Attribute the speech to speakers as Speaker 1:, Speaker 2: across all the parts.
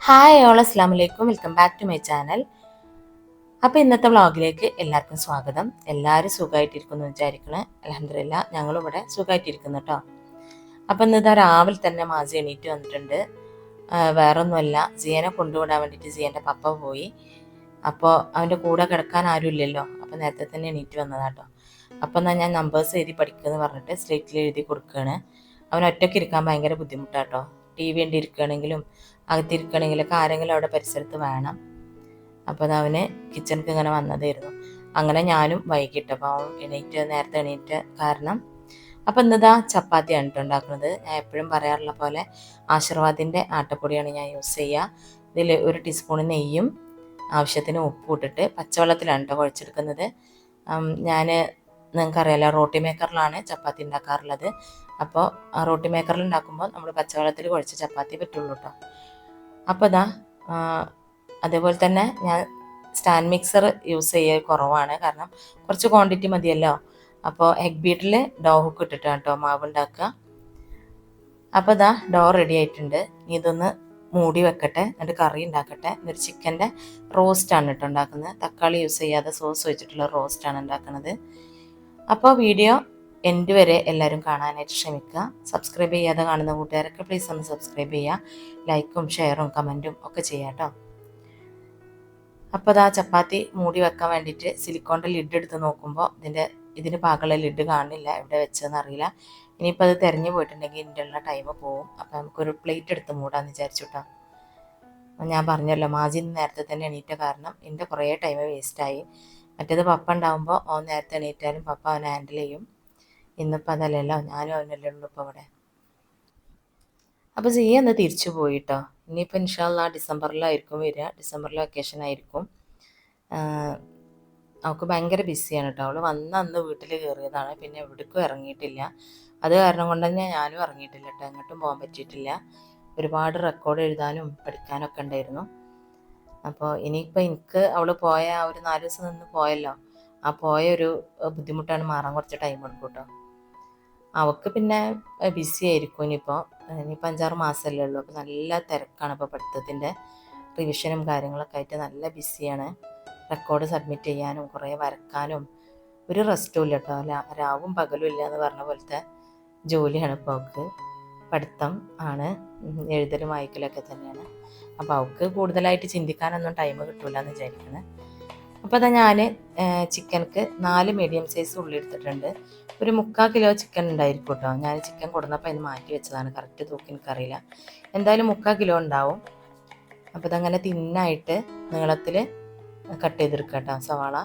Speaker 1: Hi all അസ്ലാം വലൈക്കും welcome back to my channel അപ്പോൾ ഇന്നത്തെ വ്ളോഗിലേക്ക് എല്ലാവർക്കും സ്വാഗതം. എല്ലാവരും സുഖമായിട്ടിരിക്കുന്നു വിചാരിക്കണേ. അലഹമില്ല ഞങ്ങളിവിടെ സുഖമായിട്ടിരിക്കുന്നു കേട്ടോ അപ്പം ഇന്നിതാ രാവിലെ തന്നെ മാസി എണീറ്റ് വന്നിട്ടുണ്ട്. വേറൊന്നുമല്ല. സിയനെ കൊണ്ടുവിടാൻ വേണ്ടിയിട്ട് സിയന്റെ പപ്പ പോയി. അപ്പോൾ അവന്റെ കൂടെ കിടക്കാൻ ആരും ഇല്ലല്ലോ. അപ്പോൾ നേരത്തെ തന്നെ എണീറ്റ് വന്നതാട്ടോ അപ്പം എന്നാൽ ഞാൻ നമ്പേഴ്സ് എഴുതി പഠിക്കുമെന്ന് പറഞ്ഞിട്ട് സ്ലേറ്റിൽ എഴുതി കൊടുക്കുകയാണ് അവൻ ഒറ്റയ്ക്ക് ഇരിക്കാൻ ഭയങ്കര ബുദ്ധിമുട്ടാട്ടോ ടി വി കണ്ട് ഇരിക്കുകയാണെങ്കിലും അകത്തിരിക്കുകയാണെങ്കിലൊക്കെ ആരെങ്കിലും അവിടെ പരിസരത്ത് വേണം. അപ്പോൾ അത് അവന് കിച്ചണിക്ക് ഇങ്ങനെ വന്നതായിരുന്നു. അങ്ങനെ ഞാനും വൈകിട്ട് അപ്പോൾ എണീറ്റ് നേരത്തെ എണീറ്റ് കാരണം അപ്പോൾ എന്താ ചപ്പാത്തിയാണ് കേട്ടോ ഉണ്ടാക്കുന്നത്. ഞാൻ എപ്പോഴും പറയാറുള്ള പോലെ ആശീർവാദിന്റെ ആട്ടപ്പൊടിയാണ് ഞാൻ യൂസ് ചെയ്യുക ഇതിൽ ഒരു ടീസ്പൂൺ നെയ്യും ആവശ്യത്തിന് ഉപ്പ് ഇട്ടിട്ട് പച്ചവെള്ളത്തിലാണ് കേട്ടോ കുഴച്ചെടുക്കുന്നത്. ഞാൻ നിങ്ങൾക്കറിയാലോ റോട്ടി മേക്കറിലാണ് ചപ്പാത്തി ഉണ്ടാക്കാറുള്ളത്. അപ്പോൾ റോട്ടി മേക്കറിൽ ഉണ്ടാക്കുമ്പോൾ നമ്മൾ പച്ചവെള്ളത്തിൽ കുഴച്ച ചപ്പാത്തി പറ്റുള്ളൂ കേട്ടോ അപ്പോൾ ഇതാ അതേപോലെ തന്നെ ഞാൻ സ്റ്റാൻഡ് മിക്സർ യൂസ് ചെയ്യൽ കുറവാണ്. കാരണം കുറച്ച് ക്വാണ്ടിറ്റി മതിയല്ലോ. അപ്പോൾ എഗ് ബീറ്റിൽ ഡോ ഹുക്ക് ഇട്ടിട്ട് കേട്ടോ മാവ് ഉണ്ടാക്കുക അപ്പോൾ ഇതാ ഡോ റെഡി ആയിട്ടുണ്ട് ഇതൊന്ന് മൂടി വെക്കട്ടെ. എന്നിട്ട് കറി ഉണ്ടാക്കട്ടെ. എന്നിട്ട് ചിക്കന്റെ റോസ്റ്റാണ് കേട്ടോ ഉണ്ടാക്കുന്നത്. തക്കാളി യൂസ് ചെയ്യാതെ സോസ് വെച്ചിട്ടുള്ള റോസ്റ്റാണ് ഉണ്ടാക്കുന്നത്. അപ്പോൾ വീഡിയോ എൻഡ് വരെ എല്ലാവരും കാണാനായിട്ട് ശ്രമിക്കുക. സബ്സ്ക്രൈബ് ചെയ്യാതെ കാണുന്ന കൂട്ടുകാരൊക്കെ പ്ലീസ് ഒന്ന് സബ്സ്ക്രൈബ് ചെയ്യുക. ലൈക്കും ഷെയറും കമന്റും ഒക്കെ ചെയ്യാം കേട്ടോ അപ്പോൾ അതാ ചപ്പാത്തി മൂടി വെക്കാൻ വേണ്ടിയിട്ട് സിലിക്കോണിന്റെ ലിഡ് എടുത്ത് നോക്കുമ്പോൾ ഇതിന്റെ ഇതിന് പാകമുള്ള ലിഡ് കാണില്ല. എവിടെ വെച്ചതെന്ന് അറിയില്ല. ഇനിയിപ്പോൾ അത് തിരഞ്ഞു പോയിട്ടുണ്ടെങ്കിൽ ഇതിന്റെ ഉള്ള ടൈം പോവും. അപ്പോൾ നമുക്കൊരു പ്ലേറ്റ് എടുത്ത് മൂടാമെന്ന് വിചാരിച്ചു കേട്ടോ ഞാൻ പറഞ്ഞല്ലോ മാജി നേരത്തെ തന്നെ എണീറ്റ കാരണം എന്റെ കുറേ ടൈം വേസ്റ്റായി മറ്റേത് പപ്പ ഉണ്ടാകുമ്പോൾ ഓൻ നേരത്തെ എണീറ്റാലും പപ്പ അവൻ ഹാൻഡിൽ ചെയ്യും. ഇന്നിപ്പോൾ അതല്ലല്ലോ ഞാനും അവനല്ലേ ഉള്ളൂ ഇപ്പോൾ ഇവിടെ. അപ്പോൾ സി ഒന്ന് തിരിച്ചു പോയിട്ടോ. ഇനിയിപ്പോൾ ഇൻഷാല്ല ഡിസംബറിലായിരിക്കും വരിക. ഡിസംബറിൽ വെക്കേഷൻ ആയിരിക്കും. അവൾക്ക് ഭയങ്കര ബിസിയാണ് കേട്ടോ അവൾ വന്ന അന്ന് വീട്ടിൽ കയറിയതാണ് പിന്നെ എവിടേക്കും ഇറങ്ങിയിട്ടില്ല. അത് കാരണം കൊണ്ട് തന്നെ ഞാനും ഇറങ്ങിയിട്ടില്ല കേട്ടോ എങ്ങോട്ടും പോകാൻ പറ്റിയിട്ടില്ല. ഒരുപാട് റെക്കോർഡ് എഴുതാനും പഠിക്കാനൊക്കെ ഉണ്ടായിരുന്നു. അപ്പോൾ ഇനിയിപ്പോൾ എനിക്ക് അവൾ പോയ ആ ഒരു നാല് ദിവസം നിന്ന് പോയല്ലോ. ആ പോയ ഒരു ബുദ്ധിമുട്ടാണ് മാറാൻ കുറച്ച് ടൈം എടുക്കും കേട്ടോ അവൾക്ക് പിന്നെ ബിസി ആയിരിക്കും ഇനിയിപ്പോൾ ഇനിയിപ്പോൾ അഞ്ചാറ് മാസമല്ലേ ഉള്ളൂ. അപ്പോൾ നല്ല തിരക്കാണ് ഇപ്പോൾ പഠിത്തത്തിന്റെ റിവിഷനും കാര്യങ്ങളൊക്കെ ആയിട്ട് നല്ല ബിസിയാണ് റെക്കോർഡ് സബ്മിറ്റ് ചെയ്യാനും കുറേ വരക്കാനും ഒരു റെസ്റ്റും ഇല്ല കേട്ടോ. രാവും പകലും ഇല്ല എന്ന് പറഞ്ഞ പോലത്തെ ജോലിയാണ് ഇപ്പോൾ അവൾക്ക് പഠിത്തം ആണ്. എഴുതലും വായിക്കലൊക്കെ തന്നെയാണ്. അപ്പോൾ അവൾക്ക് കൂടുതലായിട്ട് ചിന്തിക്കാനൊന്നും ടൈം കിട്ടൂല എന്ന് വിചാരിക്കുന്നത് അപ്പോൾ അതാ ഞാൻ ചിക്കനക്ക് നാല് മീഡിയം സൈസ് ഉള്ളി എടുത്തിട്ടുണ്ട്. ഒരു മുക്കാൽ കിലോ ചിക്കൻ ഉണ്ടായിരിക്കും കേട്ടോ ഞാൻ ചിക്കൻ കൊടുന്നപ്പോൾ അതിന് മാറ്റി വെച്ചതാണ്. കറക്റ്റ് തൂക്കി എനിക്കറിയില്ല. എന്തായാലും മുക്കാൽ കിലോ ഉണ്ടാവും. അപ്പോൾ ഇതങ്ങനെ തിന്നായിട്ട് നീളത്തിൽ കട്ട് ചെയ്തെടുക്കുക കേട്ടോ സവാള.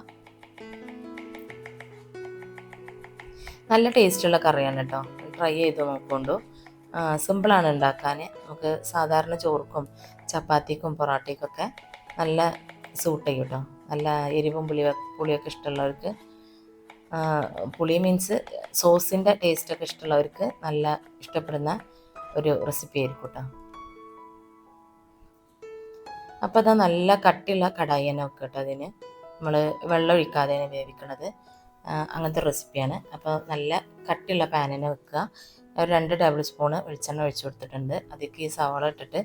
Speaker 1: നല്ല ടേസ്റ്റുള്ള കറിയാണ് കേട്ടോ. ട്രൈ ചെയ്ത് നോക്കൊണ്ടു. സിമ്പിളാണ് ഉണ്ടാക്കാൻ നമുക്ക് സാധാരണ ചോർക്കും ചപ്പാത്തിക്കും പൊറാട്ടയ്ക്കൊക്കെ നല്ല സൂട്ട് കേട്ടോ. നല്ല എരിവും പുളി പുളിയൊക്കെ ഇഷ്ടമുള്ളവർക്ക് പുളി മീൻസ് സോസിന്റെ ടേസ്റ്റൊക്കെ ഇഷ്ടമുള്ളവർക്ക് നല്ല ഇഷ്ടപ്പെടുന്ന ഒരു റെസിപ്പി ആയിരിക്കും കേട്ടോ അപ്പോൾ അതാ നല്ല കട്ടിയുള്ള കടായി തന്നെ വെക്കുക കേട്ടോ അതിന്. നമ്മൾ വെള്ളം ഒഴിക്കാതെയാണ് വേവിക്കണത്. അങ്ങനത്തെ റെസിപ്പിയാണ് അപ്പോൾ നല്ല കട്ടിയുള്ള പാനിനെ വെക്കുക. ഒരു രണ്ട് ടേബിൾ സ്പൂണ് വെളിച്ചെണ്ണ ഒഴിച്ചു കൊടുത്തിട്ടുണ്ട്. അതിലേക്ക് ഈ സവാള ഇട്ടിട്ട്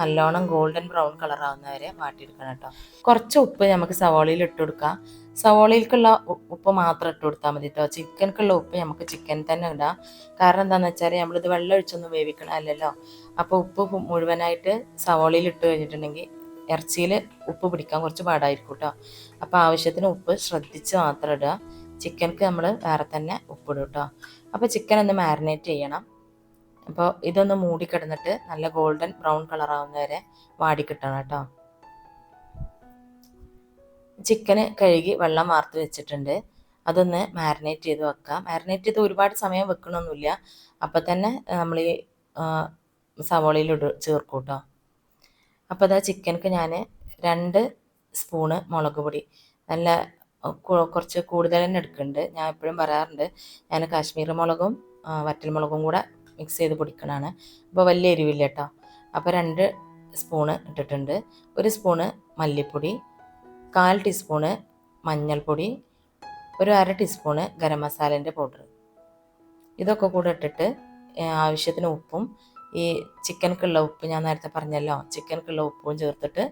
Speaker 1: നല്ലോണം ഗോൾഡൻ ബ്രൗൺ കളർ ആവുന്നവരെ വാട്ടിയെടുക്കണം കേട്ടോ കുറച്ച് ഉപ്പ് നമുക്ക് സവോളയിൽ ഇട്ട് കൊടുക്കാം. സവാളയിലേക്കുള്ള ഉപ്പ് മാത്രം ഇട്ട് കൊടുത്താൽ മതി കേട്ടോ ചിക്കൻക്കുള്ള ഉപ്പ് നമുക്ക് ചിക്കൻ തന്നെ ഇടാം. കാരണം എന്താണെന്ന് വെച്ചാൽ നമ്മളിത് വെള്ളം ഒഴിച്ചൊന്നും വേവിക്കണമല്ലോ അപ്പോൾ ഉപ്പ് മുഴുവനായിട്ട് സവോളയിൽ ഇട്ട് കഴിഞ്ഞിട്ടുണ്ടെങ്കിൽ ഇറച്ചിയിൽ ഉപ്പ് പിടിക്കാൻ കുറച്ച് പാടായിരിക്കും കേട്ടോ അപ്പോൾ ആവശ്യത്തിന് ഉപ്പ് ശ്രദ്ധിച്ച് മാത്രം ഇടുക. ചിക്കൻക്ക് നമ്മൾ വേറെ തന്നെ ഉപ്പിടും കേട്ടോ അപ്പോൾ ചിക്കൻ ഒന്ന് മാരിനേറ്റ് ചെയ്യണം. അപ്പോൾ ഇതൊന്ന് മൂടിക്കിടന്നിട്ട് നല്ല ഗോൾഡൻ ബ്രൗൺ കളർ ആവുന്ന വരെ വാടിക്കിട്ടണം കേട്ടോ. ചിക്കന് കഴുകി വെള്ളം വാർത്ത് വെച്ചിട്ടുണ്ട്. അതൊന്ന് മാരിനേറ്റ് ചെയ്ത് വെക്കാം. മാരിനേറ്റ് ചെയ്ത് ഒരുപാട് സമയം വെക്കണമൊന്നുമില്ല അപ്പം തന്നെ നമ്മൾ ഈ സവോളയിൽ ഇട ചേർക്കും കേട്ടോ. അപ്പോൾ അതാ ചിക്കൻക്ക് ഞാൻ രണ്ട് സ്പൂണ് മുളക് പൊടി. നല്ല കുറച്ച് കൂടുതൽ തന്നെ എടുക്കുന്നുണ്ട് ഞാൻ എപ്പോഴും പറയാറുണ്ട് ഞാൻ കാശ്മീർ മുളകും വറ്റൽ മുളകും കൂടെ മിക്സ് ചെയ്ത് പൊടിക്കണതാണ്. അപ്പോൾ വലിയ എരിവില്ല കേട്ടോ അപ്പോൾ രണ്ട് സ്പൂണ് ഇട്ടിട്ടുണ്ട്. ഒരു സ്പൂണ് മല്ലിപ്പൊടി കാൽ ടീസ്പൂണ് മഞ്ഞൾപ്പൊടി ഒരു അര ടീസ്പൂണ് ഗരം മസാലേന്റെ പൗഡർ ഇതൊക്കെ കൂടെ ഇട്ടിട്ട് ആവശ്യത്തിന് ഉപ്പും ഈ ചിക്കനക്കുള്ള ഉപ്പ് ഞാൻ നേരത്തെ പറഞ്ഞല്ലോ ചിക്കനക്കുള്ള ഉപ്പും ചേർത്തിട്ട്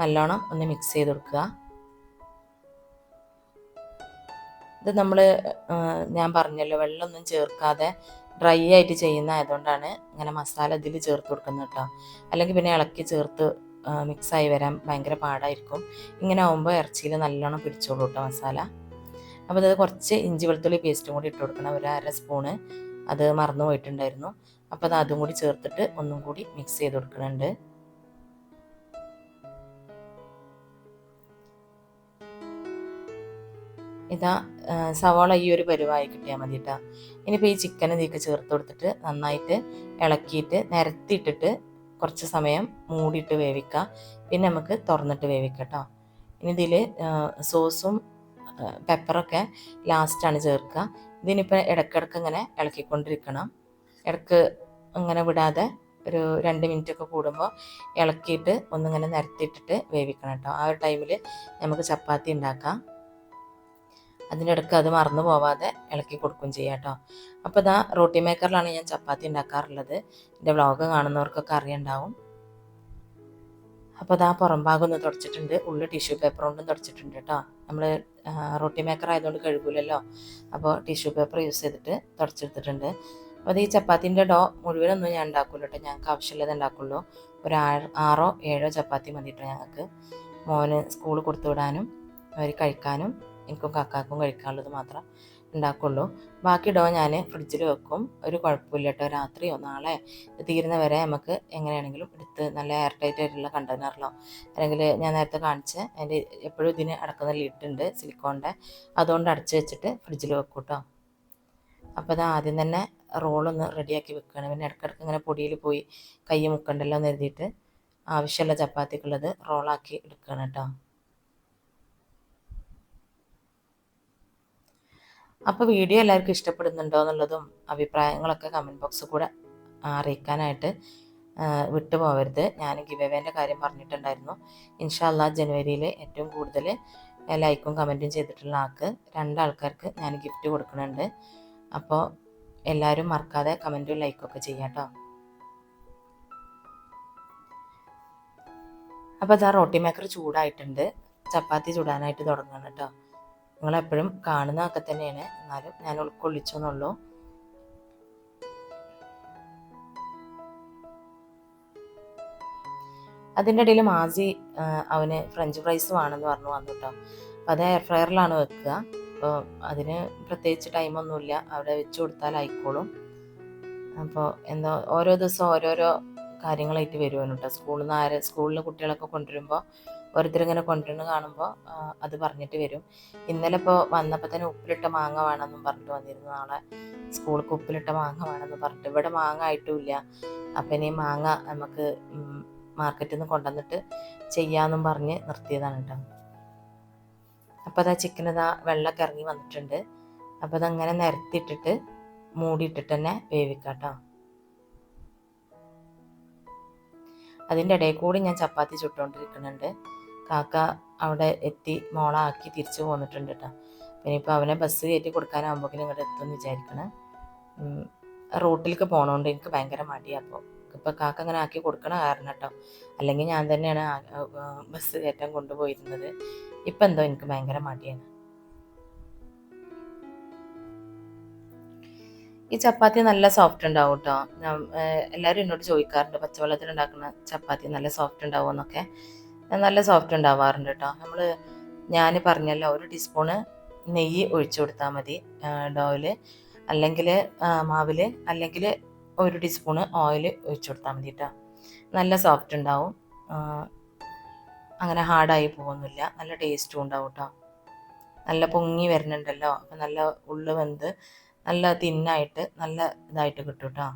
Speaker 1: നല്ലോണം ഒന്ന് മിക്സ് ചെയ്ത് കൊടുക്കുക. ഇത് നമ്മൾ ഞാൻ പറഞ്ഞല്ലോ വെള്ളമൊന്നും ചേർക്കാതെ ഡ്രൈ ആയിട്ട് ചെയ്യുന്ന ആയതുകൊണ്ടാണ് ഇങ്ങനെ മസാല ഇതിൽ ചേർത്ത് കൊടുക്കുന്നത് കേട്ടോ. അല്ലെങ്കിൽ പിന്നെ ഇളക്കി ചേർത്ത് മിക്സായി വരാൻ ഭയങ്കര പാടായിരിക്കും. ഇങ്ങനെ ആകുമ്പോൾ ഇറച്ചിയിൽ നല്ലോണം പിടിച്ചോളൂ കേട്ടോ മസാല. അപ്പോൾ അത് കുറച്ച് ഇഞ്ചി വെളുത്തുള്ളി പേസ്റ്റും കൂടി ഇട്ട് കൊടുക്കണം. ഒരു അര സ്പൂണ്. അത് മറന്നു പോയിട്ടുണ്ടായിരുന്നു അപ്പോൾ അത് അതും കൂടി ചേർത്തിട്ട് ഒന്നും കൂടി മിക്സ് ചെയ്ത് കൊടുക്കുന്നുണ്ട്. ഇതാ സവാള ഈ ഒരു പരുവായി കിട്ടിയാൽ മതി കേട്ടോ ഇനിയിപ്പോൾ ഈ ചിക്കൻ ഇതൊക്കെ ചേർത്ത് കൊടുത്തിട്ട് നന്നായിട്ട് ഇളക്കിയിട്ട് നിരത്തിയിട്ടിട്ട് കുറച്ച് സമയം മൂടിയിട്ട് വേവിക്കുക പിന്നെ നമുക്ക് തുറന്നിട്ട് വേവിക്കാം കേട്ടോ ഇനി ഇതിൽ സോസും പെപ്പറൊക്കെ ലാസ്റ്റാണ് ചേർക്കുക ഇതിനിപ്പോൾ ഇടയ്ക്കിടയ്ക്ക് ഇങ്ങനെ ഇളക്കിക്കൊണ്ടിരിക്കണം. ഇടയ്ക്ക് അങ്ങനെ വിടാതെ ഒരു രണ്ട് മിനിറ്റ് ഒക്കെ കൂടുമ്പോൾ ഇളക്കിയിട്ട് ഒന്നിങ്ങനെ നിരത്തിയിട്ടിട്ട് വേവിക്കണം കേട്ടോ ആ ഒരു ടൈമിൽ നമുക്ക് ചപ്പാത്തി ഉണ്ടാക്കാം. അതിന്റെ ഇടയ്ക്ക് അത് മറന്നു പോവാതെ ഇളക്കി കൊടുക്കുകയും ചെയ്യാം കേട്ടോ അപ്പോൾ ഇതാ റോട്ടി മേക്കറിലാണ് ഞാൻ ചപ്പാത്തി ഉണ്ടാക്കാറുള്ളത്. എന്റെ വ്ളോഗ് കാണുന്നവർക്കൊക്കെ അറിയണ്ടാവും. അപ്പോൾ അതാ പുറം ഭാഗം ഒന്ന് തുടച്ചിട്ടുണ്ട്. ഉള്ളിൽ ടിഷ്യൂ പേപ്പർ കൊണ്ടും തുടച്ചിട്ടുണ്ട് കേട്ടോ നമ്മൾ റോട്ടി മേക്കർ ആയതുകൊണ്ട് കഴുകൂലല്ലോ. അപ്പോൾ ടിഷ്യൂ പേപ്പർ യൂസ് ചെയ്തിട്ട് തുടച്ചെടുത്തിട്ടുണ്ട്. അപ്പോൾ അത് ഈ ചപ്പാത്തിന്റെ ഡോ മുഴുവനൊന്നും ഞാൻ ഉണ്ടാക്കില്ല കേട്ടോ ഞങ്ങൾക്ക് ആവശ്യമുള്ളത് ഉണ്ടാക്കുള്ളൂ. ഒരു ആറോ ഏഴോ ചപ്പാത്തി മതി കേട്ടോ ഞങ്ങൾക്ക്. മോന് സ്കൂൾ കൊടുത്തു വിടാനും അവർ കഴിക്കാനും. എനിക്കും കാക്കാക്കും കഴിക്കാനുള്ളത് മാത്രം ഉണ്ടാക്കുള്ളൂ. ബാക്കി ഡോ ഞാൻ ഫ്രിഡ്ജിൽ വെക്കും. ഒരു കുഴപ്പമില്ല കേട്ടോ. രാത്രിയോ നാളെ തീരുന്ന വരെ നമുക്ക് എങ്ങനെയാണെങ്കിലും എടുത്ത് നല്ല എയർ ടൈറ്റ് ആയിട്ടുള്ള കണ്ടെയ്നറിലോ അല്ലെങ്കിൽ ഞാൻ നേരത്തെ കാണിച്ച് അതിന്റെ എപ്പോഴും ഇതിന് അടക്കുന്ന ലിഡുണ്ട് സിലിക്കോണിന്റെ അതുകൊണ്ട് അടച്ച് വെച്ചിട്ട് ഫ്രിഡ്ജിൽ വെക്കും കേട്ടോ. അപ്പോൾ അത് ആദ്യം തന്നെ റോളൊന്ന് റെഡിയാക്കി വെക്കുകയാണ് പിന്നെ ഇടയ്ക്കിടയ്ക്ക് ഇങ്ങനെ പൊടിയിൽ പോയി കൈ മുക്കണ്ടല്ലോ എന്ന് എഴുതിയിട്ട് ആവശ്യമുള്ള ചപ്പാത്തിക്കുള്ളത് റോളാക്കി എടുക്കുകയാണ് കേട്ടോ. അപ്പോൾ വീഡിയോ എല്ലാവർക്കും ഇഷ്ടപ്പെടുന്നുണ്ടോ എന്നുള്ളതും അഭിപ്രായങ്ങളൊക്കെ കമന്റ് ബോക്സിൽ കൂടെ അറിയിക്കാനായിട്ട് വിട്ടു പോകരുത് ഞാൻ ഗിവേവേന്റെ കാര്യം പറഞ്ഞിട്ടുണ്ടായിരുന്നു. ഇൻഷാല്ല ജനുവരിയിൽ ഏറ്റവും കൂടുതൽ ലൈക്കും കമന്റും ചെയ്തിട്ടുള്ള ആൾക്ക് രണ്ടാൾക്കാർക്ക് ഞാൻ ഗിഫ്റ്റ് കൊടുക്കുന്നുണ്ട്. അപ്പോൾ എല്ലാവരും മറക്കാതെ കമന്റും ലൈക്കും ഒക്കെ ചെയ്യാം കേട്ടോ. അപ്പോൾ അതാ റോട്ടി മേക്കർ ചൂടായിട്ടുണ്ട്. ചപ്പാത്തി ചൂടാനായിട്ട് തുടങ്ങണം കേട്ടോ. നിങ്ങളെപ്പോഴും കാണുന്നതൊക്കെ തന്നെയാണ്. എന്നാലും ഞാൻ ഉൾക്കൊള്ളിച്ചെന്നുള്ളൂ. അതിന്റെ ഇടയിൽ മാസി അവന് ഫ്രഞ്ച് ഫ്രൈസ് വേണമെന്ന് പറഞ്ഞു വന്നു കേട്ടോ അപ്പോൾ അത് എയർ ഫ്രയറിലാണ് വെക്കുക. അപ്പോൾ അതിന് പ്രത്യേകിച്ച് ടൈമൊന്നുമില്ല അവിടെ വെച്ച് കൊടുത്താൽ ആയിക്കോളും. അപ്പോൾ എന്തോ ഓരോ ദിവസം ഓരോരോ കാര്യങ്ങളായിട്ട് വരുവാണ് സ്കൂളിൽ നിന്ന് ആരെ സ്കൂളിൽ കുട്ടികളൊക്കെ കൊണ്ടുവരുമ്പോൾ ഓരോരുത്തരിങ്ങനെ കൊണ്ടുവന്ന് കാണുമ്പോൾ അത് പറഞ്ഞിട്ട് വരും. ഇന്നലെ ഇപ്പോൾ വന്നപ്പോൾ തന്നെ ഉപ്പിലിട്ട മാങ്ങ വേണമെന്നും പറഞ്ഞിട്ട് വന്നിരുന്നു. നാളെ സ്കൂൾക്ക് ഉപ്പിലിട്ട മാങ്ങ വേണമെന്ന് പറഞ്ഞിട്ട്. ഇവിടെ മാങ്ങ ആയിട്ടുമില്ല. അപ്പം ഇനി മാങ്ങ നമുക്ക് മാർക്കറ്റിൽ നിന്ന് കൊണ്ടുവന്നിട്ട് ചെയ്യാമെന്നും പറഞ്ഞ് നിർത്തിയതാണ് കേട്ടോ. അപ്പോൾ അതാ ചിക്കൻ ഇതാ വെള്ളമൊക്കെ ഇറങ്ങി വന്നിട്ടുണ്ട്. അപ്പോൾ അതങ്ങനെ നിരത്തിയിട്ടിട്ട് മൂടിയിട്ടിട്ട് തന്നെ വേവിക്കാം കേട്ടോ. അതിന്റെ ഇടയിൽ കൂടി ഞാൻ ചപ്പാത്തി ചുട്ടുകൊണ്ടിരിക്കുന്നുണ്ട്. കാക്ക അവിടെ എത്തി മോളാക്കി തിരിച്ചു പോന്നിട്ടുണ്ട് കേട്ടോ പിന്നെ ഇപ്പോൾ അവനെ ബസ് കയറ്റി കൊടുക്കാനാകുമ്പോഴേക്കും ഇങ്ങോട്ട് എത്തുമെന്ന് വിചാരിക്കണം. റൂട്ടിലേക്ക് പോകണോണ്ട് എനിക്ക് ഭയങ്കര മടിയാണ് അപ്പോൾ ഇപ്പോൾ കാക്ക അങ്ങനെ ആക്കി കൊടുക്കണ കാരണം കേട്ടോ അല്ലെങ്കിൽ ഞാൻ തന്നെയാണ് ബസ് കയറ്റം കൊണ്ടുപോയിരുന്നത്. ഇപ്പം എന്തോ എനിക്ക് ഭയങ്കര മടിയാണ്. ഈ ചപ്പാത്തി നല്ല സോഫ്റ്റ് ഉണ്ടാവും കേട്ടോ എല്ലാവരും എന്നോട് ചോദിക്കാറുണ്ട് പച്ചവെള്ളത്തിൽ ഉണ്ടാക്കുന്ന ചപ്പാത്തി നല്ല സോഫ്റ്റ് ഉണ്ടാവും എന്നൊക്കെ. നല്ല സോഫ്റ്റ് ഉണ്ടാവാറുണ്ട് കേട്ടോ നമ്മൾ ഞാൻ പറഞ്ഞല്ലോ ഒരു ടീസ്പൂണ് നെയ്യ് ഒഴിച്ചു കൊടുത്താൽ മതി ഡോയിൽ അല്ലെങ്കിൽ മാവിൽ അല്ലെങ്കിൽ ഒരു ടീസ്പൂണ് ഓയിൽ ഒഴിച്ചു കൊടുത്താൽ മതി കേട്ടോ നല്ല സോഫ്റ്റ് ഉണ്ടാവും. അങ്ങനെ ഹാർഡായി പോകുന്നില്ല. നല്ല ടേസ്റ്റും ഉണ്ടാവും കേട്ടോ നല്ല പൊങ്ങി വരുന്നുണ്ടല്ലോ. അപ്പം നല്ല ഉള്ളു വെന്ത് നല്ല തിന്നായിട്ട് നല്ല ഇതായിട്ട് കിട്ടും കേട്ടോ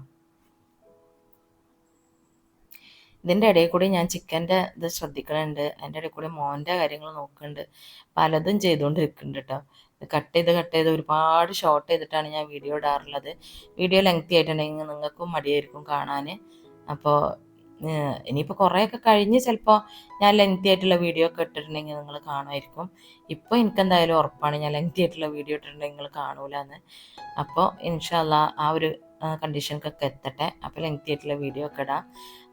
Speaker 1: ഇതിന്റെ ഇടയിൽ കൂടി ഞാൻ ചിക്കന്റെ ഇത് ശ്രദ്ധിക്കണുണ്ട്. അതിന്റെ ഇടയിൽ കൂടി മോന്റെ കാര്യങ്ങൾ നോക്കുന്നുണ്ട്. പലതും ചെയ്തുകൊണ്ടിരിക്കുന്നുണ്ട് കേട്ടോ ഇത് കട്ട് ചെയ്ത് കട്ട് ചെയ്ത് ഒരുപാട് ഷോർട്ട് ചെയ്തിട്ടാണ് ഞാൻ വീഡിയോ ഇടാറുള്ളത്. വീഡിയോ ലെങ്തി ആയിട്ടുണ്ടെങ്കിൽ നിങ്ങൾക്കും മടിയായിരിക്കും കാണാൻ അപ്പോൾ ഇനിയിപ്പോൾ കുറേയൊക്കെ കഴിഞ്ഞ് ചിലപ്പോൾ ഞാൻ ലെങ്തി ആയിട്ടുള്ള വീഡിയോ ഒക്കെ ഇട്ടിട്ടുണ്ടെങ്കിൽ നിങ്ങൾ കാണുമായിരിക്കും. ഇപ്പോൾ എനിക്കെന്തായാലും ഉറപ്പാണ് ഞാൻ ലെങ്തി ആയിട്ടുള്ള വീഡിയോ ഇട്ടിട്ടുണ്ടെങ്കിൽ നിങ്ങൾ കാണൂല എന്ന് അപ്പോൾ ഇൻഷാല്ല ആ ഒരു കണ്ടീഷൻക്കൊക്കെ എത്തട്ടെ. അപ്പോൾ ലെങ്തി ആയിട്ടുള്ള വീഡിയോ ഒക്കെ ഇടാം.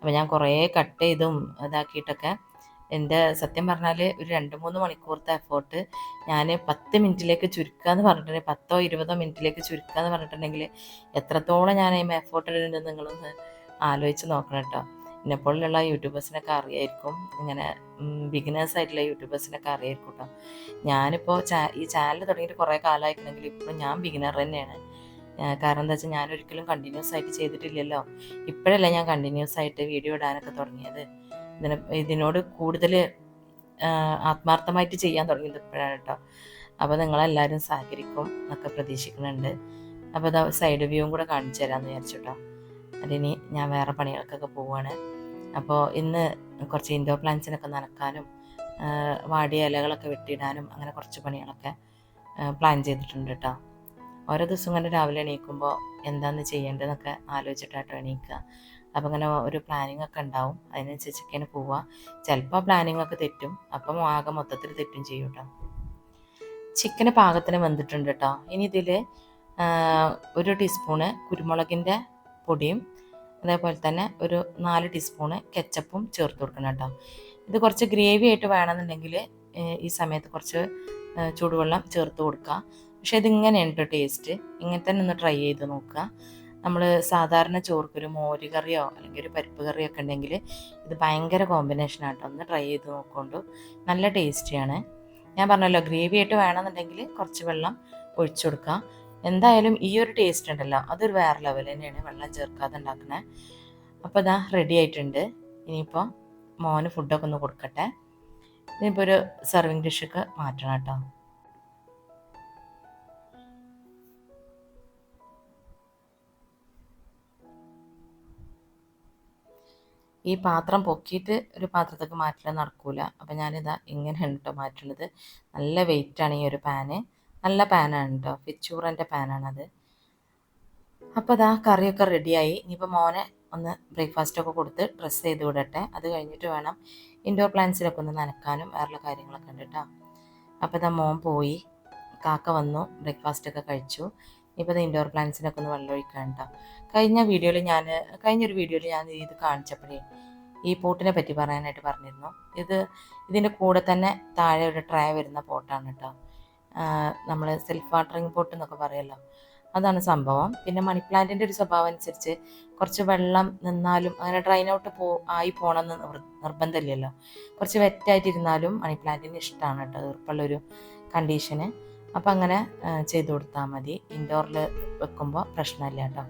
Speaker 1: അപ്പോൾ ഞാൻ കുറേ കട്ട് ചെയ്തും ഇതാക്കിയിട്ടൊക്കെ. എന്റെ സത്യം പറഞ്ഞാൽ ഒരു രണ്ട് മൂന്ന് മണിക്കൂറത്തെ എഫേർട്ട് ഞാൻ പത്ത് മിനിറ്റിലേക്ക് ചുരുക്കുക എന്ന് പറഞ്ഞിട്ടുണ്ടെങ്കിൽ പത്തോ ഇരുപതോ മിനിറ്റിലേക്ക് ചുരുക്കുക എന്ന് പറഞ്ഞിട്ടുണ്ടെങ്കിൽ എത്രത്തോളം ഞാൻ ഈ എഫേർട്ട് ഇടുന്നുണ്ട് നിങ്ങളൊന്ന് ആലോചിച്ച് നോക്കണം കേട്ടോ എന്നെപ്പോലുള്ള യൂട്യൂബേഴ്സിനൊക്കെ അറിയായിരിക്കും ഇങ്ങനെ ബിഗിനേഴ്സ് ആയിട്ടുള്ള യൂട്യൂബേഴ്സിനൊക്കെ അറിയായിരിക്കും കേട്ടോ ഞാനിപ്പോൾ ഈ ചാനൽ തുടങ്ങിയിട്ട് കുറേ കാലമായിട്ടുണ്ടെങ്കിൽ ഇപ്പോഴും ഞാൻ ബിഗിനർ തന്നെയാണ് കാരണം എന്താ വെച്ചാൽ ഞാൻ ഒരിക്കലും കണ്ടിന്യൂസ് ആയിട്ട് ചെയ്തിട്ടില്ലല്ലോ. ഇപ്പോഴല്ല ഞാൻ കണ്ടിന്യൂസ് ആയിട്ട് വീഡിയോ ഇടാനൊക്കെ തുടങ്ങിയത്. ഇതിന് ഇതിനോട് കൂടുതൽ ആത്മാർത്ഥമായിട്ട് ചെയ്യാൻ തുടങ്ങിയത് ഇപ്പോഴാണ് കേട്ടോ അപ്പോൾ നിങ്ങളെല്ലാവരും സഹകരിക്കും എന്നൊക്കെ പ്രതീക്ഷിക്കുന്നുണ്ട്. അപ്പോൾ അത് സൈഡ് വ്യൂവും കൂടെ കാണിച്ചു തരാമെന്ന് വിചാരിച്ചു കേട്ടോ അതിനി ഞാൻ വേറെ പണികൾക്കൊക്കെ പോവുകയാണ് അപ്പോൾ ഇന്ന് കുറച്ച് ഇൻഡോർ പ്ലാന്റ്സിനൊക്കെ നനക്കാനും വാടിയ ഇലകളൊക്കെ വെട്ടിയിടാനും അങ്ങനെ കുറച്ച് പണികളൊക്കെ പ്ലാൻ ചെയ്തിട്ടുണ്ട് കേട്ടോ ഓരോ ദിവസം ഇങ്ങനെ രാവിലെ എണീക്കുമ്പോൾ എന്താന്ന് ചെയ്യേണ്ടതെന്നൊക്കെ ആലോചിച്ചിട്ടാട്ടോ എണീക്കുക. അപ്പം ഇങ്ങനെ ഒരു പ്ലാനിങ് ഒക്കെ ഉണ്ടാവും. അതിനനുസരിച്ചൊക്കെയാണ് പോവുക. ചിലപ്പോൾ പ്ലാനിങ് ഒക്കെ തെറ്റും. അപ്പം ആകെ മൊത്തത്തിൽ തെറ്റും ചെയ്യും കേട്ടോ ചിക്കന് പാകത്തിന് വെന്തിട്ടുണ്ട് കേട്ടോ ഇനി ഇതിൽ ഒരു ടീസ്പൂണ് കുരുമുളകിന്റെ പൊടിയും അതേപോലെ തന്നെ ഒരു നാല് ടീസ്പൂണ് കെച്ചപ്പും ചേർത്ത് കൊടുക്കണം കേട്ടോ ഇത് കുറച്ച് ഗ്രേവി ആയിട്ട് വേണമെന്നുണ്ടെങ്കിൽ ഈ സമയത്ത് കുറച്ച് ചൂടുവെള്ളം ചേർത്ത് കൊടുക്കുക. പക്ഷേ ഇതിങ്ങനെയാണ് കേട്ടോ ടേസ്റ്റ് ഇങ്ങനെ തന്നെ ഒന്ന് ട്രൈ ചെയ്ത് നോക്കുക. നമ്മൾ സാധാരണ ചോർക്കൊരു മോര് കറിയോ അല്ലെങ്കിൽ ഒരു പരിപ്പ് കറിയോ ഒക്കെ ഉണ്ടെങ്കിൽ ഇത് ഭയങ്കര കോമ്പിനേഷൻ ആട്ടോ. ഒന്ന് ട്രൈ ചെയ്ത് നോക്കൊണ്ട്. നല്ല ടേസ്റ്റിയാണ് ഞാൻ പറഞ്ഞല്ലോ ഗ്രേവി ആയിട്ട് വേണമെന്നുണ്ടെങ്കിൽ കുറച്ച് വെള്ളം ഒഴിച്ചു കൊടുക്കുക. എന്തായാലും ഈ ഒരു ടേസ്റ്റ് ഉണ്ടല്ലോ അതൊരു വേറെ ലെവൽ തന്നെയാണ്. വെള്ളം ചേർക്കാതെ ഉണ്ടാക്കുന്നത് അപ്പോൾ ഇതാ റെഡി ആയിട്ടുണ്ട്. ഇനിയിപ്പോൾ മോന് ഫുഡൊക്കെ ഒന്ന് കൊടുക്കട്ടെ. ഇനിയിപ്പോൾ ഒരു സെർവിങ് ഡിഷൊക്കെ മാറ്റണം കേട്ടോ. ഈ പാത്രം പൊക്കിയിട്ട് ഒരു പാത്രത്തേക്ക് മാറ്റൽ നടക്കൂല. അപ്പം ഞാനിതാ ഇങ്ങനെയാണ് കേട്ടോ മാറ്റുന്നത്. നല്ല വെയിറ്റാണ് ഈ ഒരു പാന് നല്ല പാനാണ് കേട്ടോ ഫിച്ചൂറിന്റെ പാനാണത് അപ്പോൾ അതാ. കറിയൊക്കെ റെഡിയായി ഇനിയിപ്പോൾ മോനെ ഒന്ന് ബ്രേക്ക്ഫാസ്റ്റൊക്കെ കൊടുത്ത് ഡ്രസ്സ് ചെയ്ത് വിടട്ടെ. അത് കഴിഞ്ഞിട്ട് വേണം ഇൻഡോർ പ്ലാന്റ്സിലൊക്കെ ഒന്ന് നനക്കാനും വേറെ കാര്യങ്ങളൊക്കെ ഉണ്ട് കേട്ടോ അപ്പോൾ ഇതാ മോൻ പോയി. കാക്ക വന്നു. ബ്രേക്ക്ഫാസ്റ്റൊക്കെ കഴിച്ചു. ഇപ്പോൾ ഇൻഡോർ പ്ലാന്റ്സിനൊക്കെ ഒന്ന് വെള്ളം ഒഴിക്കാൻ കേട്ടോ കഴിഞ്ഞ വീഡിയോയിൽ ഞാൻ കഴിഞ്ഞൊരു വീഡിയോയിൽ ഞാൻ ഇത് കാണിച്ചപ്പോഴേ ഈ പോട്ടിനെ പറ്റി പറയാനായിട്ട് പറഞ്ഞിരുന്നു. ഇത് ഇതിന്റെ കൂടെ തന്നെ താഴെ ഒരു ട്രേ വരുന്ന പോട്ടാണ് കേട്ടോ നമ്മൾ സെൽഫ് വാട്ടറിങ് പോട്ട് എന്നൊക്കെ പറയുമല്ലോ അതാണ് സംഭവം. പിന്നെ മണി പ്ലാന്റിന്റെ ഒരു സ്വഭാവം അനുസരിച്ച് കുറച്ച് വെള്ളം നിന്നാലും അങ്ങനെ ഡ്രൈൻ ഔട്ട് പോ ആയി പോകണമെന്ന് നിർബന്ധമില്ലല്ലോ. കുറച്ച് വെറ്റായിട്ടിരുന്നാലും മണി പ്ലാന്റിന് ഇഷ്ടമാണ് കേട്ടോ ഈർപ്പുള്ളൊരു കണ്ടീഷന് അപ്പം അങ്ങനെ ചെയ്തു കൊടുത്താൽ മതി. ഇൻഡോറിൽ വെക്കുമ്പോൾ പ്രശ്നമില്ല കേട്ടോ.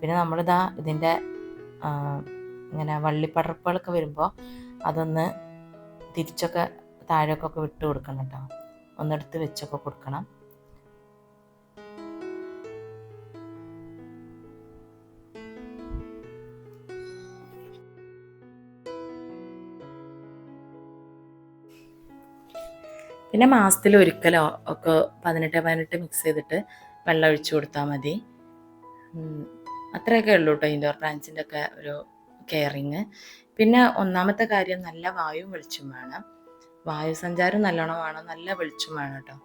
Speaker 1: പിന്നെ നമ്മളിതാ ഇതിന്റെ ഇങ്ങനെ വള്ളിപ്പടർപ്പുകളൊക്കെ വരുമ്പോൾ അതൊന്ന് തിരിച്ചൊക്കെ താഴേക്കൊക്കെ വിട്ട് കൊടുക്കണം കേട്ടോ. ഒന്നെടുത്ത് വെച്ചൊക്കെ കൊടുക്കണം. പിന്നെ മാസത്തിൽ ഒരിക്കലോ ഒക്കെ പതിനെട്ട് പതിനെട്ട് മിക്സ് ചെയ്തിട്ട് വെള്ളം ഒഴിച്ചു കൊടുത്താൽ മതി. അത്രയൊക്കെ ഉള്ളൂ കേട്ടോ ഇൻഡോർ പ്ലാന്റ്സിന്റെ ഒക്കെ ഒരു കെയറിങ് പിന്നെ ഒന്നാമത്തെ കാര്യം നല്ല വായുവും വെളിച്ചും വേണം. വായു സഞ്ചാരം നല്ലോണം വേണം. നല്ല വെളിച്ചം വേണം കേട്ടോ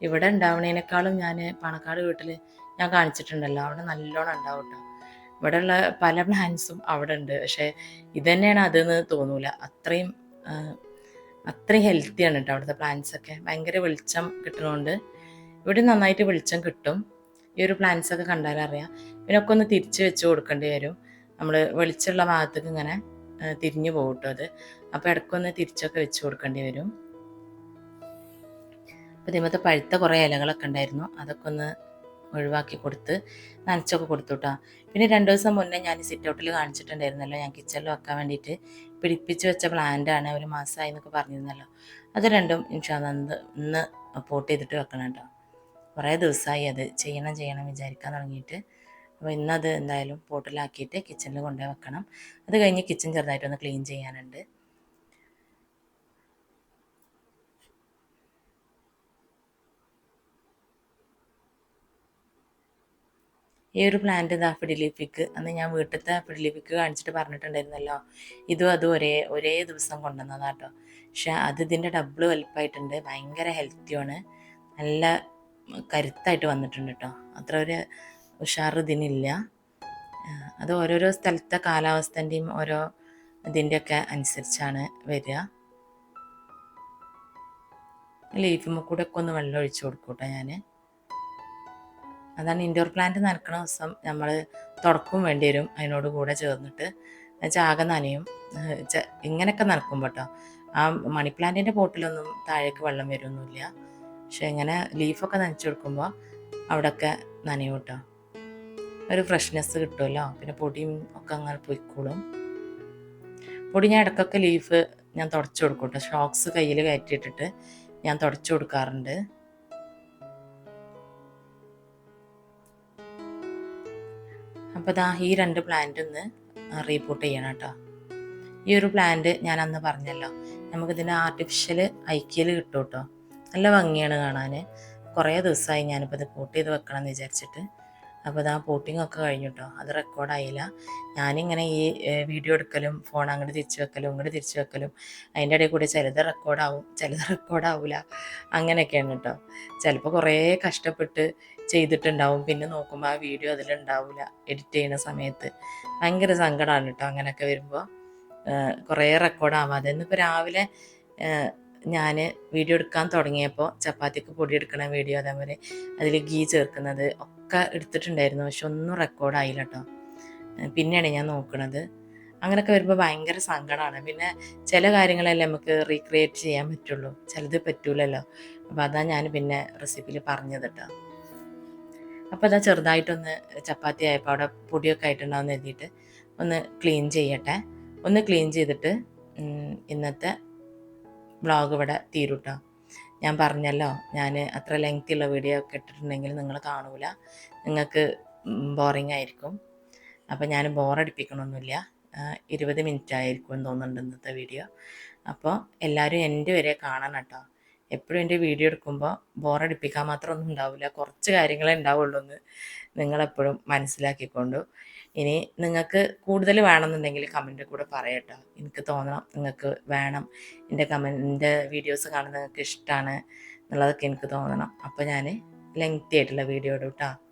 Speaker 1: ഇവിടെ ഉണ്ടാവണേനേക്കാളും ഞാൻ പണക്കാട് വീട്ടിൽ ഞാൻ കാണിച്ചിട്ടുണ്ടല്ലോ. അവിടെ നല്ലോണം ഉണ്ടാവും കേട്ടോ ഇവിടെയുള്ള പല പ്ലാന്റ്സും അവിടെ ഉണ്ട്. പക്ഷേ ഇതന്നെയാണ് അതെന്ന് തോന്നൂല. അത്രയും അത്രയും ഹെൽത്തിയാണ് കേട്ടോ അവിടുത്തെ പ്ലാന്റ്സ് ഒക്കെ. ഭയങ്കര വെളിച്ചം കിട്ടുന്നതുകൊണ്ട് ഇവിടെ നന്നായിട്ട് വെളിച്ചം കിട്ടും. ഈ ഒരു പ്ലാന്റ്സ് ഒക്കെ കണ്ടാൽ അറിയാം. പിന്നെ ഒക്കെ ഒന്ന് തിരിച്ച് വെച്ച് കൊടുക്കേണ്ടി വരും. നമ്മൾ വെളിച്ചമുള്ള ഭാഗത്തേക്ക് ഇങ്ങനെ തിരിഞ്ഞു പോകും അത്. അപ്പോൾ ഇടയ്ക്കൊന്ന് തിരിച്ചൊക്കെ വെച്ച് കൊടുക്കേണ്ടി വരും. അപ്പോൾ ഇതിമത്തെ പഴുത്ത കുറേ ഇലകളൊക്കെ ഉണ്ടായിരുന്നു. അതൊക്കെ ഒന്ന് ഒഴിവാക്കി കൊടുത്ത് നനച്ചൊക്കെ കൊടുത്തു കേട്ടോ പിന്നെ രണ്ട് ദിവസം മുന്നേ ഞാൻ സിറ്റ് ഔട്ടിൽ കാണിച്ചിട്ടുണ്ടായിരുന്നല്ലോ ഞാൻ കിച്ചണിൽ വെക്കാൻ വേണ്ടിയിട്ട് പിടിപ്പിച്ച് വെച്ച പ്ലാന്റ് ആണ് ഒരു മാസമായി എന്നൊക്കെ പറഞ്ഞിരുന്നല്ലോ. അത് രണ്ടും ഇൻഷാല്ല ഇന്ന് പോട്ട് ചെയ്തിട്ട് വെക്കണം കേട്ടോ കുറേ ദിവസമായി അത് ചെയ്യണം ചെയ്യണം വിചാരിക്കാൻ തുടങ്ങിയിട്ട്. അപ്പോൾ ഇന്നത് എന്തായാലും പോട്ടിലാക്കിയിട്ട് കിച്ചണിൽ കൊണ്ടുപോയി വെക്കണം. അത് കഴിഞ്ഞ് കിച്ചൺ ചെറുതായിട്ടൊന്ന് ക്ലീൻ ചെയ്യാനുണ്ട്. ഈ ഒരു പ്ലാന്റ് ഇതാ അന്ന് ഞാൻ വീട്ടിലത്തെ ഫിഡിലിപ്പിക്ക് കാണിച്ചിട്ട് പറഞ്ഞിട്ടുണ്ടായിരുന്നല്ലോ. ഇതും അതും ഒരേ ഒരേ ദിവസം കൊണ്ടുവന്നതാട്ടോ പക്ഷെ അത് ഇതിന്റെ ഡബിൾ വലുപ്പമായിട്ടുണ്ട് ഭയങ്കര ഹെൽത്തിയാണ് നല്ല കരുത്തായിട്ട് വന്നിട്ടുണ്ട് കേട്ടോ അത്ര ഒരു ഉഷാർ ഇതിനില്ല. അത് ഓരോരോ സ്ഥലത്തെ കാലാവസ്ഥന്റെയും ഓരോ ഇതിന്റെയൊക്കെ അനുസരിച്ചാണ് വരിക. ലീഫുമ്മ കൂടെ ഒക്കെ ഒന്ന് വെള്ളം ഒഴിച്ചു കൊടുക്കൂട്ടോ ഞാൻ അതാണ് ഇൻഡോർ പ്ലാന്റ് നനക്കണ ദിവസം നമ്മൾ തുടക്കും വേണ്ടി വരും അതിനോട് കൂടെ ചേർന്നിട്ട്. ചാക നനയും. ഇങ്ങനെയൊക്കെ നനക്കും കേട്ടോ ആ മണി പ്ലാന്റിന്റെ പോട്ടിലൊന്നും താഴേക്ക് വെള്ളം വരുമൊന്നുമില്ല പക്ഷെ ഇങ്ങനെ ലീഫൊക്കെ നനച്ചു കൊടുക്കുമ്പോൾ അവിടെയൊക്കെ നനയും കേട്ടോ. ഒരു ഫ്രഷ്നെസ് കിട്ടുമല്ലോ പിന്നെ പൊടിയും ഒക്കെ അങ്ങനെ പൊയ്ക്കോളും. പൊടി ഞാൻ ഇടയ്ക്കൊക്കെ ലീഫ് ഞാൻ തുടച്ചു കൊടുക്കും കേട്ടോ. ഷോക്സ് കയ്യിൽ കയറ്റിയിട്ടിട്ട് ഞാൻ തുടച്ചു കൊടുക്കാറുണ്ട്. അപ്പോൾ ദാ ഈ രണ്ട് പ്ലാന്റ് ഒന്ന് റീപോർട്ട് ചെയ്യണം കേട്ടോ. ഈ ഒരു പ്ലാന്റ് ഞാൻ അന്ന് പറഞ്ഞല്ലോ നമുക്കിതിന് ആർട്ടിഫിഷ്യൽ ഐക്യൽ കിട്ടും കേട്ടോ. നല്ല ഭംഗിയാണ് കാണാൻ കുറേ ദിവസമായി ഞാനിപ്പോൾ ഇത് പോട്ട് ചെയ്ത് വെക്കണം എന്ന് വിചാരിച്ചിട്ട്. അപ്പോൾ ഇതാ പോട്ടിംഗ് ഒക്കെ കഴിഞ്ഞു കേട്ടോ. അത് റെക്കോർഡായില്ല ഞാനിങ്ങനെ ഈ വീഡിയോ എടുക്കലും ഫോൺ അങ്ങോട്ട് തിരിച്ചു വെക്കലും ഇങ്ങോട്ട് തിരിച്ചു വെക്കലും അതിന്റെ ഇടയിൽ കൂടി ചിലത് റെക്കോർഡാവും ചിലത് റെക്കോർഡാവില്ല അങ്ങനെയൊക്കെയാണ് കേട്ടോ. ചിലപ്പോൾ കുറേ കഷ്ടപ്പെട്ട് ചെയ്തിട്ടുണ്ടാവും. പിന്നെ നോക്കുമ്പോൾ ആ വീഡിയോ അതിലുണ്ടാവില്ല എഡിറ്റ് ചെയ്യുന്ന സമയത്ത്. ഭയങ്കര സങ്കടമാണ് കേട്ടോ അങ്ങനെയൊക്കെ വരുമ്പോൾ കുറേ റെക്കോർഡ് ആവാതെ ഇന്നിപ്പോൾ രാവിലെ ഞാൻ വീഡിയോ എടുക്കാൻ തുടങ്ങിയപ്പോൾ ചപ്പാത്തിക്ക് പൊടി എടുക്കണ വീഡിയോ അതേപോലെ അതിൽ ഗീ ചേർക്കുന്നത് ഒക്കെ എടുത്തിട്ടുണ്ടായിരുന്നു. പക്ഷെ ഒന്നും റെക്കോർഡായില്ല കേട്ടോ പിന്നെയാണ് ഞാൻ നോക്കുന്നത് അങ്ങനെയൊക്കെ വരുമ്പോൾ ഭയങ്കര സങ്കടമാണ് പിന്നെ ചില കാര്യങ്ങളല്ലേ നമുക്ക് റീക്രിയേറ്റ് ചെയ്യാൻ പറ്റുള്ളൂ. ചിലത് പറ്റൂലല്ലോ. അപ്പോൾ അതാണ് ഞാൻ പിന്നെ റെസിപ്പിയിൽ പറഞ്ഞത് കേട്ടോ അപ്പോൾ അതാ ചെറുതായിട്ടൊന്ന് ചപ്പാത്തി ആയപ്പോൾ അവിടെ പൊടിയൊക്കെ ആയിട്ടുണ്ടാവും എഴുതിയിട്ട് ഒന്ന് ക്ലീൻ ചെയ്യട്ടെ. ഒന്ന് ക്ലീൻ ചെയ്തിട്ട് ഇന്നത്തെ വ്ളോഗ് ഇവിടെ തീരുട്ടോ. ഞാൻ പറഞ്ഞല്ലോ ഞാൻ അത്ര ലെങ്തി ഉള്ള വീഡിയോ ഒക്കെ ഇട്ടിട്ടുണ്ടെങ്കിൽ നിങ്ങൾ കാണൂല. നിങ്ങൾക്ക് ബോറിംഗ് ആയിരിക്കും. അപ്പോൾ ഞാൻ ബോറടിപ്പിക്കണമൊന്നുമില്ല ഇരുപത് മിനിറ്റ് ആയിരിക്കും തോന്നുന്നുണ്ട് ഇന്നത്തെ വീഡിയോ അപ്പോൾ എല്ലാവരും എന്റെ വരെ കാണണം കേട്ടോ. എപ്പോഴും എന്റെ വീഡിയോ എടുക്കുമ്പോൾ ബോറടിപ്പിക്കാൻ മാത്രമൊന്നും ഉണ്ടാവില്ല. കുറച്ച് കാര്യങ്ങളേ ഉണ്ടാവുള്ളൂ എന്ന് നിങ്ങളെപ്പോഴും മനസ്സിലാക്കിക്കൊണ്ടു. ഇനി നിങ്ങൾക്ക് കൂടുതൽ വേണമെന്നുണ്ടെങ്കിൽ കമന്റിൽ കൂടെ പറയട്ടോ. എനിക്ക് തോന്നണം നിങ്ങൾക്ക് വേണം. എന്റെ കമന്റ് എന്റെ വീഡിയോസ് കാണുന്നത് നിങ്ങൾക്ക് ഇഷ്ടമാണ് എന്നുള്ളതൊക്കെ എനിക്ക് തോന്നണം. അപ്പോൾ ഞാൻ ലെങ്തി ആയിട്ടുള്ള വീഡിയോ ഇടും കേട്ടോ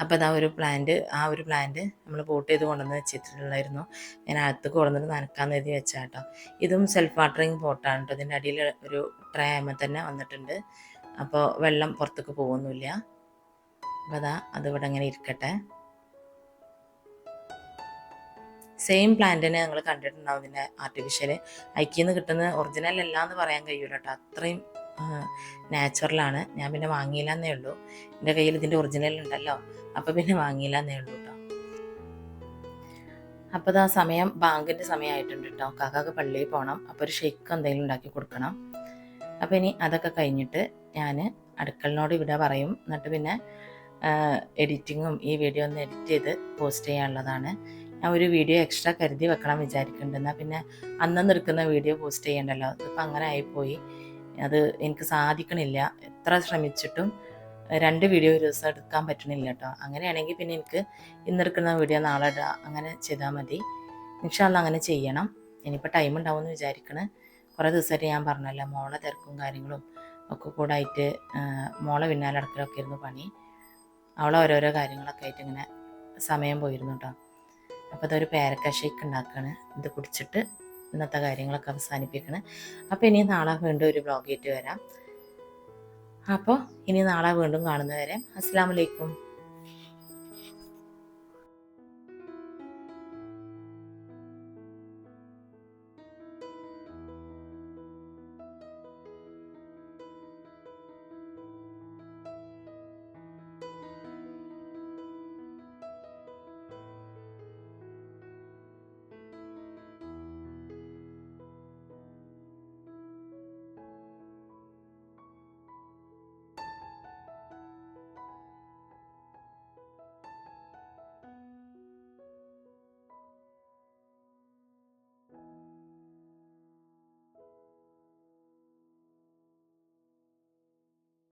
Speaker 1: അപ്പോൾ അതാ ഒരു പ്ലാന്റ് ആ ഒരു പ്ലാന്റ് നമ്മൾ പോട്ട് ചെയ്ത് കൊണ്ടുവന്ന് വെച്ചിട്ടുള്ളായിരുന്നു ഞാൻ അകത്ത് കൊണ്ടുവന്നിട്ട് നനക്കാന്ന് എഴുതി വെച്ചാൽ കേട്ടോ ഇതും സെൽഫ് വാട്ടറിങ് പോട്ടാണ് കേട്ടോ ഇതിന്റെ അടിയിൽ ഒരു ട്രേ ആകുമ്പോൾ തന്നെ വന്നിട്ടുണ്ട്. അപ്പോൾ വെള്ളം പുറത്തേക്ക് പോകുന്നില്ല അപ്പോൾ അതാ അതിവിടെ ഇങ്ങനെ ഇരിക്കട്ടെ. സെയിം പ്ലാന്റിനെ നിങ്ങൾ കണ്ടിട്ടുണ്ടാവും ഇതിന്റെ ആർട്ടിഫിഷ്യൽ ഐക്കിന്ന് കിട്ടുന്ന ഒറിജിനൽ അല്ല എന്ന് പറയാൻ കഴിയൂല കേട്ടോ അത്രയും നാച്ചുറലാണ്. ഞാൻ പിന്നെ വാങ്ങിയില്ല എന്നേ ഉള്ളൂ. എന്റെ കയ്യിൽ ഇതിന്റെ ഒറിജിനൽ ഉണ്ടല്ലോ. അപ്പോൾ പിന്നെ വാങ്ങിയില്ല എന്നേ ഉള്ളൂ കേട്ടോ അപ്പോൾ ആ സമയം ബാങ്കിന്റെ സമയമായിട്ടുണ്ട് കേട്ടോ കാക്കാക്ക് പള്ളിയിൽ പോകണം. അപ്പോൾ ഒരു ഷെയ്ക്ക് എന്തെങ്കിലും ഉണ്ടാക്കി കൊടുക്കണം. അപ്പോൾ ഇനി അതൊക്കെ കഴിഞ്ഞിട്ട് ഞാൻ അടുക്കളിനോട് ഇവിടെ പറയും. എന്നിട്ട് പിന്നെ എഡിറ്റിങ്ങും ഈ വീഡിയോ ഒന്ന് എഡിറ്റ് ചെയ്ത് പോസ്റ്റ് ചെയ്യാനുള്ളതാണ്. ഞാൻ ഒരു വീഡിയോ എക്സ്ട്രാ കരുതി വെക്കണം വിചാരിക്കുന്നുണ്ട് എന്നാൽ പിന്നെ അന്ന് എടുക്കുന്ന വീഡിയോ പോസ്റ്റ് ചെയ്യണ്ടല്ലോ. ഇതിപ്പോൾ അങ്ങനെ ആയിപ്പോയി. അത് എനിക്ക് സാധിക്കണില്ല. എത്ര ശ്രമിച്ചിട്ടും രണ്ട് വീഡിയോ ഒരു ദിവസം എടുക്കാൻ പറ്റണില്ല കേട്ടോ അങ്ങനെയാണെങ്കിൽ പിന്നെ എനിക്ക് ഇന്നെടുക്കുന്ന വീഡിയോ നാളെ ഇടുക അങ്ങനെ ചെയ്താൽ മതി. ഇൻഷാല്ല അങ്ങനെ ചെയ്യണം. ഇനിയിപ്പോൾ ടൈം ഉണ്ടാവുമെന്ന് വിചാരിക്കണേ. കുറേ ദിവസമായിട്ട് ഞാൻ പറഞ്ഞല്ലോ മോളെ തിരക്കും കാര്യങ്ങളും ഒക്കെ കൂടെ ആയിട്ട് മോളെ പിന്നാലെ അടക്കലൊക്കെ ആയിരുന്നു പണി. അവളെ ഓരോരോ കാര്യങ്ങളൊക്കെ ആയിട്ട് ഇങ്ങനെ സമയം പോയിരുന്നു കേട്ടോ അപ്പോൾ അതൊരു പേരക്ക ഷേക്ക് ഉണ്ടാക്കുകയാണ് ഇത് കുടിച്ചിട്ട് ഇന്നത്തെ കാര്യങ്ങളൊക്കെ അവസാനിപ്പിക്കണം. അപ്പോൾ ഇനി നാളെ വീണ്ടും ഒരു ബ്ലോഗ് ആയിട്ട് വരാം. അപ്പോൾ ഇനി നാളെ വീണ്ടും കാണുന്നവരെ അസ്സാം വലൈക്കും